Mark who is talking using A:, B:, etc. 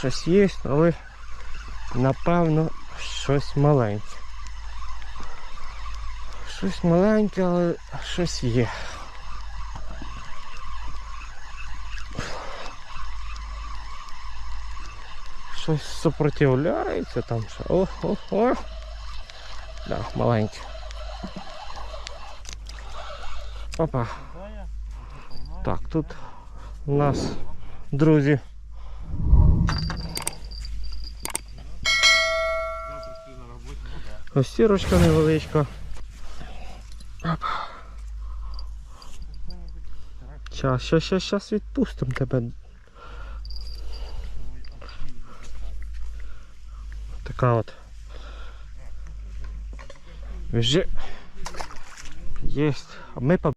A: щось є, але напевно щось маленьке. Щось маленьке, але щось є. Щось супротивляється там. ще. О, о, о. Да, маленьке. Опа. Так, тут у нас друзі. Ось сірочка невеличка. Оп. Щас, щас, щас, щас відпустимо тебе. Така от. Вже. Єсть. А ми по